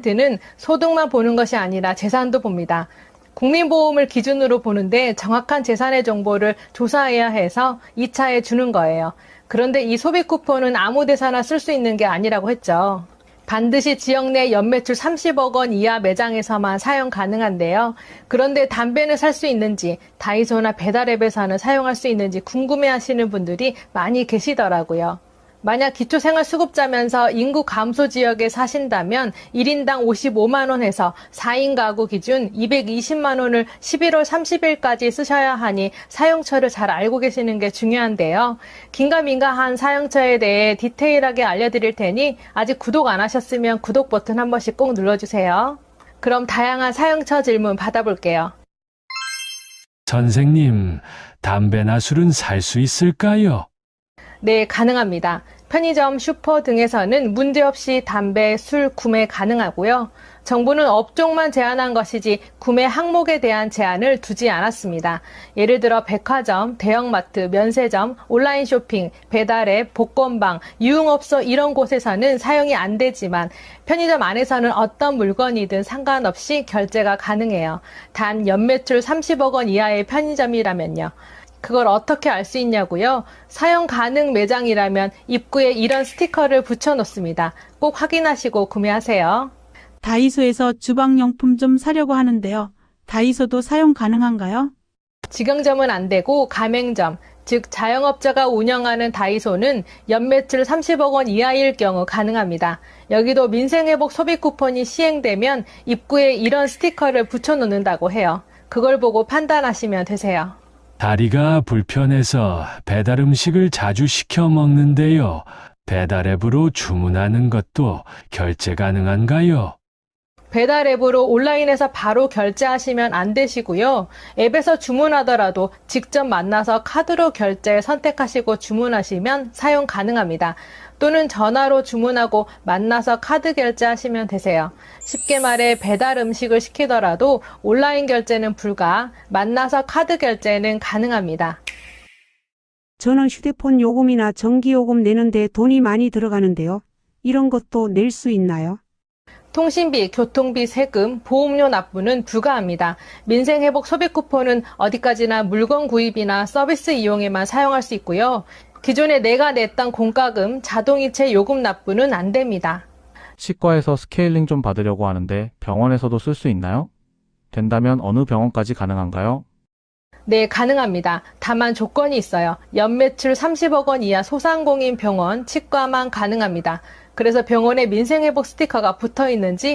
는 소득만 보는 것이 아니라 재산도 봅니다. 국민보험을 기준으로 보는데 정확한 재산의 정보를 조사해야 해서 2차에 주는 거예요. 그런데 이 소비 쿠폰은 아무 데서나 쓸 수 있는 게 아니라고 했죠. 반드시 지역 내 연매출 30억 원 이하 매장에서만 사용 가능한데요. 그런데 담배는 살 수 있는지, 다이소나 배달앱에서는 사용할 수 있는지 궁금해 하시는 분들이 많이 계시더라고요. 만약 기초생활수급자면서 인구 감소 지역에 사신다면 1인당 55만원 해서 4인 가구 기준 220만 원을 11월 30일까지 쓰셔야 하니 사용처를 잘 알고 계시는 게 중요한데요. 긴가민가한 사용처에 대해 디테일하게 알려드릴 테니 아직 구독 안 하셨으면 구독 버튼 한 번씩 꼭 눌러주세요. 그럼 다양한 사용처 질문 받아볼게요. 선생님, 담배나 술은 살 수 있을까요? 네, 가능합니다. 편의점, 슈퍼 등에서는 문제없이 담배, 술 구매 가능하고요. 정부는 업종만 제한한 것이지 구매 항목에 대한 제한을 두지 않았습니다. 예를 들어 백화점, 대형마트, 면세점, 온라인 쇼핑, 배달앱, 복권방, 유흥업소 이런 곳에서는 사용이 안 되지만 편의점 안에서는 어떤 물건이든 상관없이 결제가 가능해요. 단 연매출 30억 원 이하의 편의점이라면요. 그걸 어떻게 알 수 있냐고요? 사용 가능 매장이라면 입구에 이런 스티커를 붙여 놓습니다. 꼭 확인하시고 구매하세요. 다이소에서 주방용품 좀 사려고 하는데요. 다이소도 사용 가능한가요? 직영점은 안 되고 가맹점, 즉 자영업자가 운영하는 다이소는 연매출 30억 원 이하일 경우 가능합니다. 여기도 민생회복 소비 쿠폰이 시행되면 입구에 이런 스티커를 붙여 놓는다고 해요. 그걸 보고 판단하시면 되세요. 다리가 불편해서 배달 음식을 자주 시켜 먹는데요. 배달 앱으로 주문하는 것도 결제 가능한가요? 배달 앱으로 온라인에서 바로 결제하시면 안 되시고요. 앱에서 주문하더라도 직접 만나서 카드로 결제 선택하시고 주문하시면 사용 가능합니다. 또는 전화로 주문하고 만나서 카드 결제하시면 되세요. 쉽게 말해 배달 음식을 시키더라도 온라인 결제는 불가, 만나서 카드 결제는 가능합니다. 저는 휴대폰 요금이나 전기요금 내는데 돈이 많이 들어가는데요. 이런 것도 낼 수 있나요? 통신비, 교통비, 세금, 보험료 납부는 불가합니다. 민생회복 소비 쿠폰은 어디까지나 물건 구입이나 서비스 이용에만 사용할 수 있고요. 기존에 내가 냈던 공과금, 자동이체 요금 납부는 안 됩니다. 치과에서 스케일링 좀 받으려고 하는데 병원에서도 쓸 수 있나요? 된다면 어느 병원까지 가능한가요? 네, 가능합니다. 다만 조건이 있어요. 연매출 30억 원 이하 소상공인 병원, 치과만 가능합니다. 그래서 병원에 민생회복 스티커가 붙어 있는지